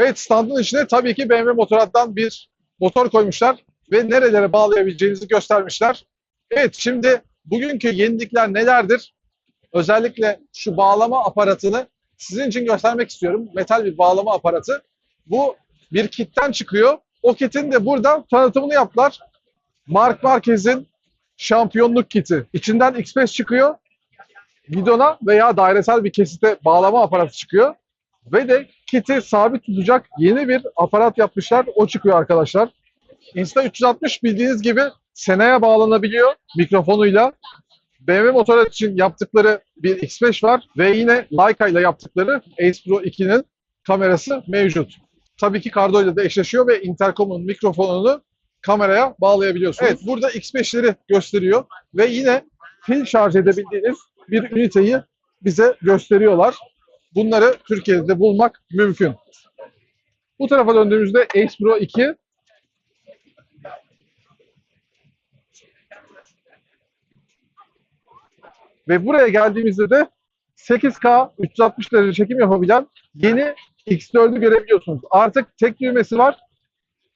Evet standın içine tabii ki BMW Motorrad'dan bir motor koymuşlar ve nerelere bağlayabileceğinizi göstermişler. Evet şimdi bugünkü yenilikler nelerdir? Özellikle şu bağlama aparatını sizin için göstermek istiyorum. Metal bir bağlama aparatı. Bu bir kitten çıkıyor. O kitin de burada tanıtımını yaptılar. Mark Marquez'in şampiyonluk kiti. İçinden X5 çıkıyor. Gidona veya dairesel bir kesite bağlama aparatı çıkıyor. Ve de kiti sabit tutacak yeni bir aparat yapmışlar. O çıkıyor arkadaşlar. Insta360 bildiğiniz gibi seneye bağlanabiliyor mikrofonuyla. BMW Motorrad için yaptıkları bir X5 var ve yine Leica ile yaptıkları Ace Pro 2'nin kamerası mevcut. Tabii ki Cardo ile de eşleşiyor ve intercom'un mikrofonunu kameraya bağlayabiliyorsunuz. Evet burada X5'leri gösteriyor ve yine pil şarj edebildiğiniz bir üniteyi bize gösteriyorlar. Bunları Türkiye'de bulmak mümkün. Bu tarafa döndüğümüzde Ace Pro 2 ve buraya geldiğimizde de 8K 360 derece çekim yapabilen yeni X4'ü görebiliyorsunuz. Artık tek düğmesi var.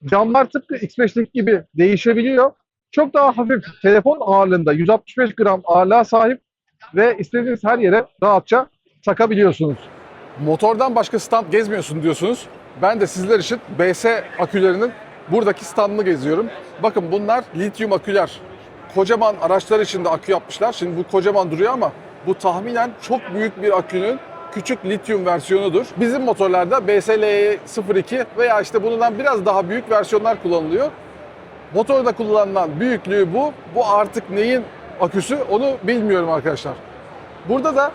Camlar tıpkı X5'lik gibi değişebiliyor. Çok daha hafif telefon ağırlığında 165 gram ağırlığa sahip ve istediğiniz her yere rahatça takabiliyorsunuz. Motordan başka stand gezmiyorsun diyorsunuz. Ben de sizler için BS akülerinin buradaki standını geziyorum. Bakın bunlar lityum aküler. Kocaman araçlar için de akü yapmışlar. Şimdi bu kocaman duruyor ama bu tahminen çok büyük bir akünün küçük lityum versiyonudur. Bizim motorlarda BSLE 02 veya işte bundan biraz daha büyük versiyonlar kullanılıyor. Motorda kullanılan büyüklüğü bu. Bu artık neyin aküsü onu bilmiyorum arkadaşlar. Burada da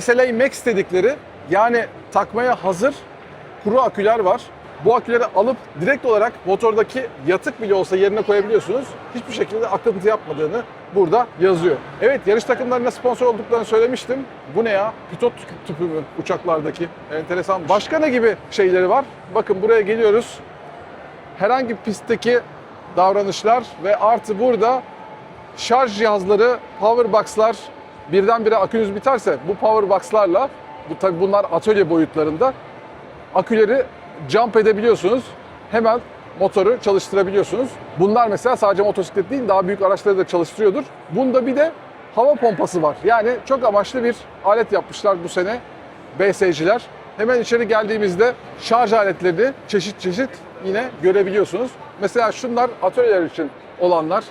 SLA Max dedikleri yani takmaya hazır kuru aküler var. Bu aküleri alıp direkt olarak motordaki yatık bile olsa yerine koyabiliyorsunuz. Hiçbir şekilde akıntı yapmadığını burada yazıyor. Evet yarış takımlarına sponsor olduklarını söylemiştim. Bu ne ya? Pitot tüpü mü uçaklardaki? Enteresan. Başka ne gibi şeyleri var? Bakın buraya geliyoruz. Herhangi pistteki davranışlar ve artı burada şarj cihazları, power box'lar birdenbire akünüz biterse bu power box'larla bu tabi bunlar atölye boyutlarında aküleri jump edebiliyorsunuz. Hemen motoru çalıştırabiliyorsunuz. Bunlar mesela sadece motosiklet değil daha büyük araçları da çalıştırıyordur. Bunda bir de hava pompası var. Yani çok amaçlı bir alet yapmışlar bu sene BS'ciler. Hemen içeri geldiğimizde şarj aletlerini çeşit çeşit yine görebiliyorsunuz. Mesela şunlar atölyeler için olanlar.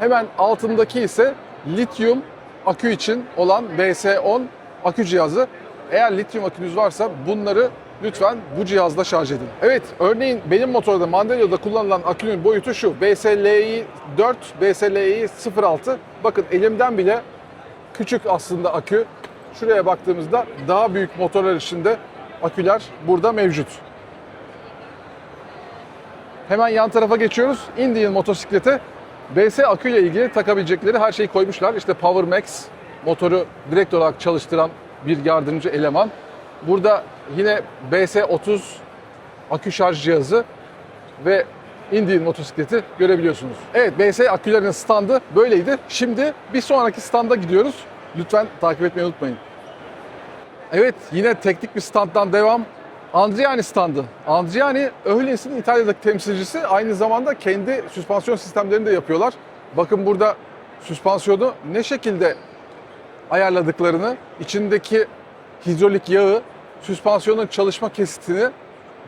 Hemen altındaki ise lityum akü için olan BS10 akü cihazı. Eğer lityum akünüz varsa bunları lütfen bu cihazda şarj edin. Evet, örneğin benim motorda Mandelio'da kullanılan akünün boyutu şu. BSLI 4, BSLI 06. Bakın elimden bile küçük aslında akü. Şuraya baktığımızda daha büyük motorlar içinde aküler burada mevcut. Hemen yan tarafa geçiyoruz. Indian motosiklete BS aküyle ilgili takabilecekleri her şeyi koymuşlar. İşte Power Max motoru direkt olarak çalıştıran bir yardımcı eleman. Burada yine BS30 akü şarj cihazı ve Indian motosikleti görebiliyorsunuz. Evet BS akülerinin standı böyleydi. Şimdi bir sonraki standa gidiyoruz. Lütfen takip etmeyi unutmayın. Evet yine teknik bir standdan devam. Andriani standı. Andriani Öhlens'in İtalya'daki temsilcisi aynı zamanda kendi süspansiyon sistemlerini de yapıyorlar. Bakın burada süspansiyonu ne şekilde ayarladıklarını, içindeki hidrolik yağı, süspansiyonun çalışma kesitini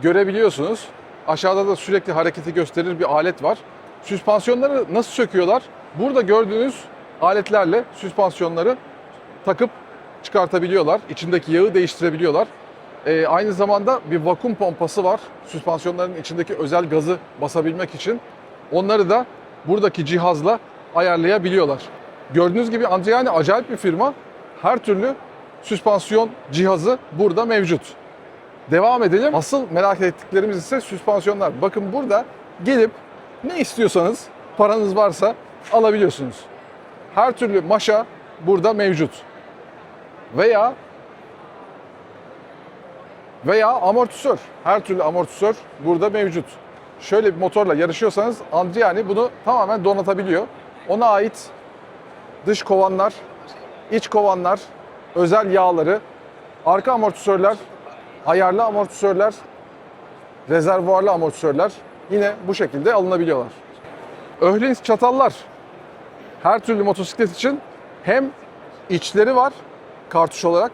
görebiliyorsunuz. Aşağıda da sürekli hareketi gösterir bir alet var. Süspansiyonları nasıl söküyorlar? Burada gördüğünüz aletlerle süspansiyonları takıp çıkartabiliyorlar. İçindeki yağı değiştirebiliyorlar. Ee, aynı zamanda bir vakum pompası var. Süspansiyonların içindeki özel gazı basabilmek için. Onları da buradaki cihazla ayarlayabiliyorlar. Gördüğünüz gibi Andriani acayip bir firma. Her türlü süspansiyon cihazı burada mevcut. Devam edelim. Asıl merak ettiklerimiz ise süspansiyonlar. Bakın burada gelip ne istiyorsanız paranız varsa alabiliyorsunuz. Her türlü maşa burada mevcut. Veya veya amortisör. Her türlü amortisör burada mevcut. Şöyle bir motorla yarışıyorsanız Andriani bunu tamamen donatabiliyor. Ona ait dış kovanlar, iç kovanlar, özel yağları, arka amortisörler, ayarlı amortisörler rezervuarlı amortisörler yine bu şekilde alınabiliyorlar. Öhlins çatallar her türlü motosiklet için hem içleri var kartuş olarak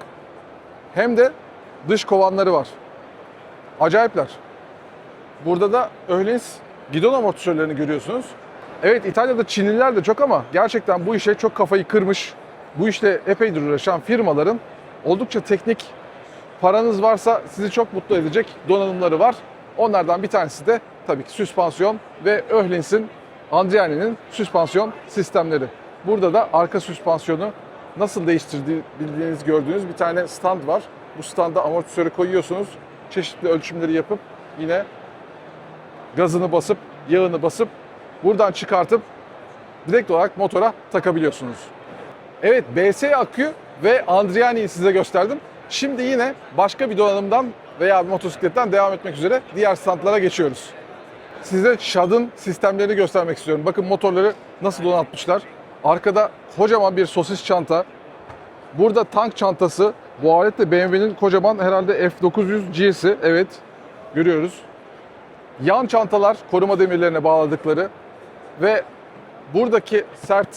hem de dış kovanları var. Acayipler. Burada da Öhlins gidon amortisörlerini görüyorsunuz. Evet İtalya'da Çinliler de çok ama gerçekten bu işe çok kafayı kırmış, bu işte epeydir uğraşan firmaların oldukça teknik, paranız varsa sizi çok mutlu edecek donanımları var. Onlardan bir tanesi de tabii ki süspansiyon ve Öhlins'in Andriani'nin süspansiyon sistemleri. Burada da arka süspansiyonu nasıl değiştirdiğinizi gördüğünüz bir tane stand var. Bu standa amortisörü koyuyorsunuz. Çeşitli ölçümleri yapıp yine gazını basıp, yağını basıp buradan çıkartıp direkt olarak motora takabiliyorsunuz. Evet, BS akü ve Andriani'yi size gösterdim. Şimdi yine başka bir donanımdan veya bir motosikletten devam etmek üzere diğer standlara geçiyoruz. Size Shad'ın sistemlerini göstermek istiyorum. Bakın motorları nasıl donatmışlar. Arkada kocaman bir sosis çanta. Burada tank çantası. Bu alet de BMW'nin kocaman herhalde F900 G'si. Evet, görüyoruz. Yan çantalar koruma demirlerine bağladıkları ve buradaki sert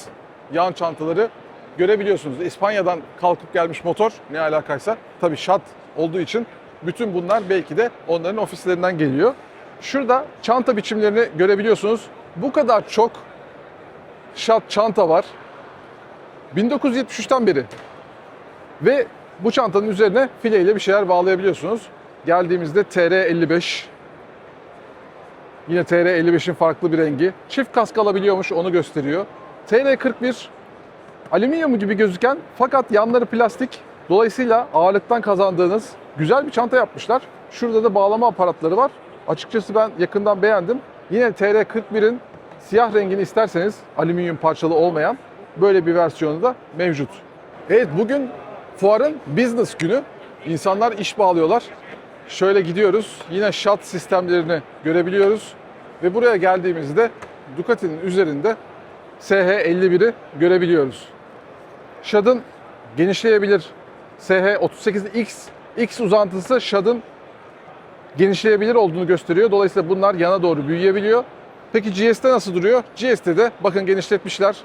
yan çantaları görebiliyorsunuz. İspanya'dan kalkıp gelmiş motor ne alakaysa tabii şat olduğu için bütün bunlar belki de onların ofislerinden geliyor. Şurada çanta biçimlerini görebiliyorsunuz. Bu kadar çok şat çanta var. 1973'ten beri. Ve bu çantanın üzerine fileyle bir şeyler bağlayabiliyorsunuz. Geldiğimizde TR55 Yine TR55'in farklı bir rengi. Çift kask alabiliyormuş onu gösteriyor. TR41 alüminyum gibi gözüken fakat yanları plastik. Dolayısıyla ağırlıktan kazandığınız güzel bir çanta yapmışlar. Şurada da bağlama aparatları var. Açıkçası ben yakından beğendim. Yine TR41'in siyah rengini isterseniz alüminyum parçalı olmayan böyle bir versiyonu da mevcut. Evet bugün fuarın business günü. İnsanlar iş bağlıyorlar. Şöyle gidiyoruz. Yine shot sistemlerini görebiliyoruz. Ve buraya geldiğimizde Ducati'nin üzerinde SH51'i görebiliyoruz. Shad'ın genişleyebilir SH38X X uzantısı Shad'ın genişleyebilir olduğunu gösteriyor. Dolayısıyla bunlar yana doğru büyüyebiliyor. Peki GS'te nasıl duruyor? GS'te de bakın genişletmişler.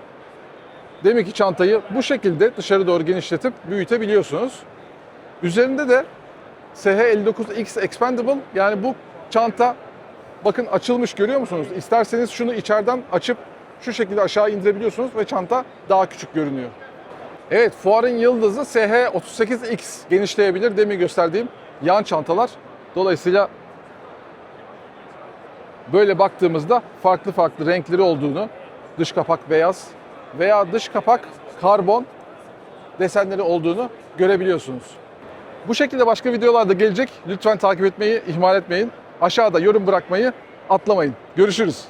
Demek ki çantayı bu şekilde dışarı doğru genişletip büyütebiliyorsunuz. Üzerinde de SH59X Expandable yani bu çanta bakın açılmış görüyor musunuz? İsterseniz şunu içeriden açıp şu şekilde aşağı indirebiliyorsunuz ve çanta daha küçük görünüyor. Evet fuarın yıldızı SH38X genişleyebilir demin gösterdiğim yan çantalar. Dolayısıyla böyle baktığımızda farklı farklı renkleri olduğunu dış kapak beyaz veya dış kapak karbon desenleri olduğunu görebiliyorsunuz. Bu şekilde başka videolarda gelecek. Lütfen takip etmeyi ihmal etmeyin. Aşağıda yorum bırakmayı atlamayın. Görüşürüz.